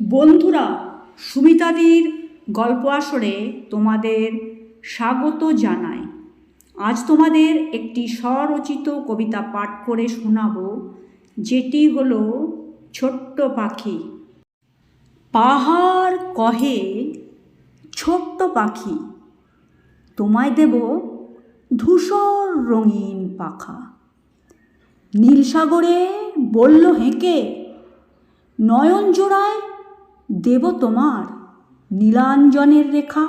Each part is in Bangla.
বন্ধুরা, সুমিতাদির গল্প আসরে তোমাদের স্বাগত জানাই। আজ তোমাদের একটি স্বরচিত কবিতা পাঠ করে শোনাবো, যেটি হলো ছোট্ট পাখি। পাহাড় কহে, ছোট্ট পাখি, তোমায় দেব ধূসর রঙিন পাখা। নীল সাগরে বলল হেঁকে নয়ন জোড়ায় দেব তোমার নীলাঞ্জনের রেখা।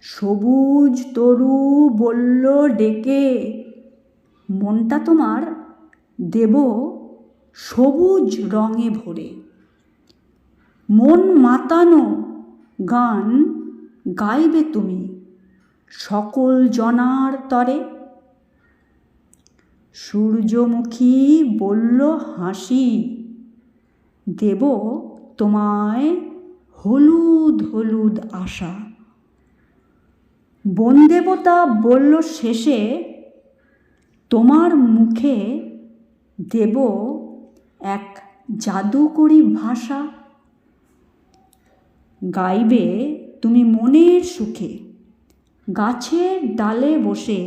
সবুজ তরু বলল ডেকে মনটা তোমার দেব সবুজ রঙে ভরে। মন মাতানো গান গাইবে তুমি সকল জনার তরে। সূর্যমুখী বলল হাসি দেব তোমায় হলুদ হলুদ আশা। বনদেবতা বলল, শেষে তোমার মুখে দেব এক জাদুকরি ভাষা। গাইবে তুমি মনের সুখে, গাছের ডালে বসে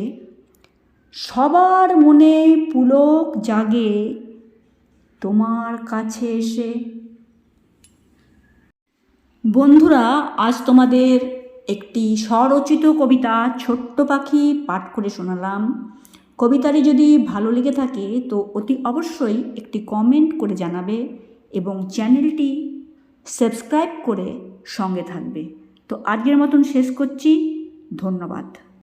সবার মনে পুলক জাগে, তোমার কাছে এসে বন্ধুরা, আজ তোমাদের একটি স্বরচিত কবিতা ছোট্ট পাখি পাঠ করে শোনালাম। কবিতাটি যদি ভালো লেগে থাকে, তো অতি অবশ্যই একটি কমেন্ট করে জানাবে এবং চ্যানেলটি সাবস্ক্রাইব করে সঙ্গে থাকবে। তো আজকের মতন শেষ করছি। ধন্যবাদ।